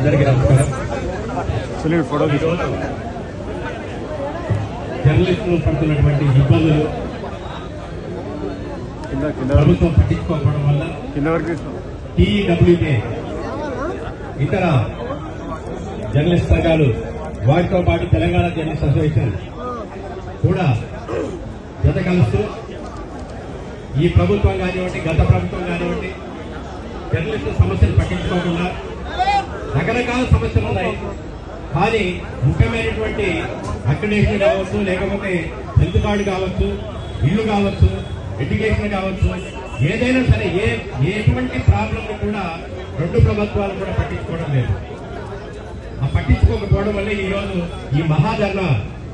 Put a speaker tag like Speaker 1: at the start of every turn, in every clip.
Speaker 1: అందరికీ నమస్కారం.
Speaker 2: ఫోటో
Speaker 1: జర్నలిస్టులు పడుతున్నటువంటి ఇబ్బందులు ప్రభుత్వం పట్టించుకోకపోవడం వల్ల టీఈడబ్ల్యూకే ఇతర జర్నలిస్ట్ సంఘాలు వాటితో పాటు తెలంగాణ జర్నలిస్ట్ అసోసియేషన్ కూడా జత కలుస్తూ ఈ ప్రభుత్వం కానివ్వండి గత ప్రభుత్వం కానివ్వండి జర్నలిస్టు సమస్యలు పట్టించుకోకుండా రకరకాల సమస్యలు ఉన్నాయి. కానీ ముఖ్యమైనటువంటి అక్రిడేషన్ కావచ్చు లేకపోతే హెల్త్ కార్డు కావచ్చు ఇల్లు కావచ్చు ఎడ్యుకేషన్ కావచ్చు ఏదైనా సరే ఏ ఎటువంటి ప్రాబ్లం కూడా రెండు ప్రభుత్వాలు కూడా పట్టించుకోవడం లేదు. ఆ పట్టించుకోకపోవడం వల్ల ఈ రోజు ఈ మహాధర్మ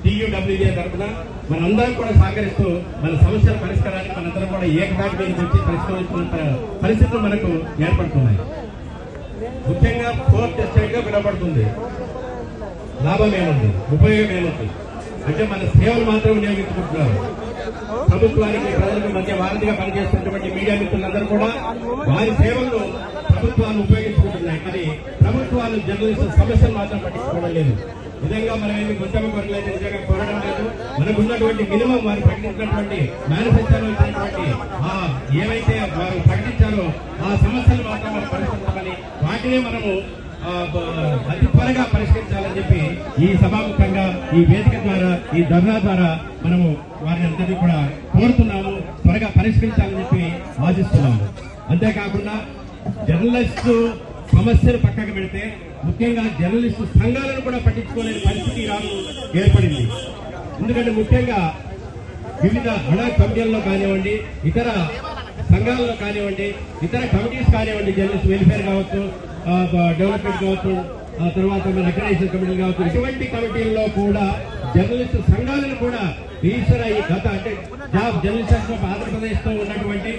Speaker 1: టీయూడబ్ల్యూజే తరఫున మనందరం కూడా సహకరిస్తూ మన సమస్యల పరిష్కారానికి మనందరం కూడా ఏకదాటి మీదకి వచ్చి పరిష్కరించుకున్న పరిస్థితులు మనకు ఏర్పడుతున్నాయి. ముఖ్యంగా ఫోర్త్ ఎస్టేట్గా వినపడుతుంది లాభం ఏముంది? ఉపయోగం ఏముంది? అంటే మన సేవలు మాత్రం వినియోగించుకుంటున్నారు. ప్రభుత్వానికి ప్రజలకు మధ్య వారధిగా పనిచేస్తున్నటువంటి మీడియా మిత్రులందరూ కూడా వారి సేవలను ప్రభుత్వాలు ఉపయోగించుకుంటున్నాయి. కానీ ప్రభుత్వాలు జర్నలిస్టు సమస్యలు మాత్రం పట్టించుకోవడం లేదు. నిజంగా మనం ఏమి ఉద్యమం కొరలేదు నిజంగా కోరడం లేదు. మనకు ఉన్నటువంటి మినిమం వారు ప్రకటించినటువంటి మేనిఫెస్టోలో ఇచ్చినటువంటి ఏవైతే వారు ప్రకటించారో ఆ సమస్యలు మాత్రం మనం వాటినే మనము అతి త్వరగా పరిష్కరించాలని చెప్పి ఈ సభాముఖంగా ఈ వేదిక ద్వారా ఈ ధర్నా ద్వారా మనము వారిని అందరినీ కూడా కోరుతున్నాము త్వరగా పరిష్కరించాలని చెప్పి ఆశిస్తున్నాము. అంతేకాకుండా జర్నలిస్టు సమస్యలు పక్కకు పెడితే ముఖ్యంగా జర్నలిస్టు సంఘాలను కూడా పట్టించుకోలేని పరిస్థితి ఈనాడు ఏర్పడింది. ఎందుకంటే ముఖ్యంగా వివిధ అణ కమిటీల్లో కానివ్వండి ఇతర సంఘాలలో కానివ్వండి ఇతర కమిటీస్ కానివ్వండి జర్నలిస్ట్ వెల్ఫేర్ కావచ్చు డెవలప్మెంట్ కావచ్చు ఆ తర్వాత మన రికగ్నైజేషన్ కమిటీలు కావచ్చు ఇటువంటి కమిటీల్లో కూడా జర్నలిస్ట్ సంఘాలను కూడా రిజిస్టర్ గత అంటే జాబ్ జర్నలిస్ట్ ఆంధ్రప్రదేశ్తో ఉన్నటువంటి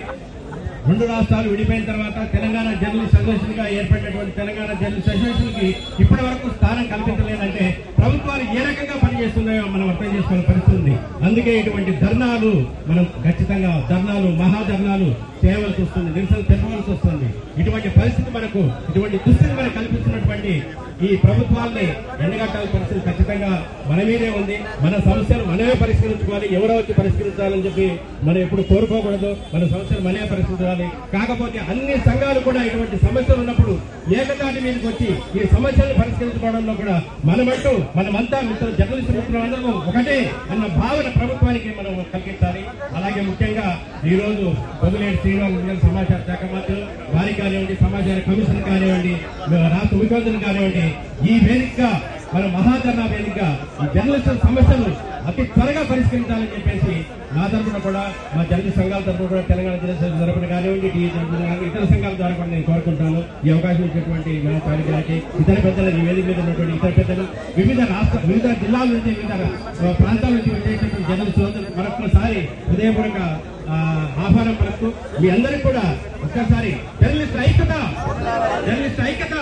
Speaker 1: రెండు రాష్ట్రాలు విడిపోయిన తర్వాత తెలంగాణ జర్నలిస్ట్ అసోసియేషన్గా ఏర్పడినటువంటి తెలంగాణ జర్నలిస్ట్ అసోసియేషన్కి ఇప్పటి వరకు స్థానం కల్పించలేదంటే ప్రభుత్వాలు ఏ రకంగా పనిచేస్తున్నాయో మనం అర్థం చేసుకునే పరిస్థితి ఉంది. అందుకే ఇటువంటి ధర్నాలు మనం ఖచ్చితంగా ధర్నాలు మహాధర్నాలు చేయవలసి వస్తుంది. నిరసన తెలవలసి వస్తుంది. ఇటువంటి పరిస్థితి మనకు ఇటువంటి దుస్థితి మనకు కల్పిస్తున్నటువంటి ఈ ప్రభుత్వాన్ని ఎండగట్టాల్సిన పరిస్థితి ఖచ్చితంగా మన మీదే ఉంది. మన సమస్యలు మనమే పరిష్కరించుకోవాలి. ఎవరో వచ్చి పరిష్కరించాలని చెప్పి మనం ఎప్పుడు కోరుకోకూడదు. మన సమస్యలు మనమే పరిష్కరించాలి. కాకపోతే అన్ని సంఘాలు కూడా ఇటువంటి సమస్యలు ఉన్నప్పుడు ఏకదాటి మీదకి వచ్చి ఈ సమస్యలను పరిష్కరించుకోవడంలో కూడా మనమంటూ మనమంతా మిత్రులు జర్నలిస్ట్ మిత్రులందరూ ఒకటే అన్న భావన ప్రభుత్వానికి మనం కలిగించాలి అలాగే ముఖ్యంగా ఈ రోజు పొదులేటి శ్రీరామ్ సమాచార శాఖ మంత్రులు వారికి కానివ్వండి సమాచార కమిషన్ కానివ్వండి రాష్ట్ర ముఖ్యమంత్రులు కానివ్వండి ఈ వేదికగా మన మహాధర్నా వేదిక ఈ జర్నలిస్టుల సమస్యలు అతి త్వరగా పరిష్కరించాలని చెప్పేసి నా తరపున కూడా మా జర్నలిస్ట్ సంఘాల తరఫున కూడా తెలంగాణ జర్నలిస్ట్ తరఫున కానివ్వండి టీ తరపున ఇతర సంఘాల ద్వారా కూడా నేను కోరుకుంటాను. ఈ అవకాశం ఇచ్చినటువంటి మన కార్యక్రమానికి ఇతర పెద్దలు ఈ వేదిక మీద ఉన్నటువంటి ఇతర పెద్దలు వివిధ రాష్ట్ర వివిధ జిల్లాల నుంచి వివిధ ప్రాంతాల నుంచి వచ్చేటటువంటి జర్నలిస్టులందరూ మరొకసారి హృదయపూర్వక ఆహ్వానం పలుకుతూ మీ అందరికీ కూడా ఒక్కసారి. జర్నలిస్ట్ ఐక్యత. జర్నలిస్ట్ ఐక్యత.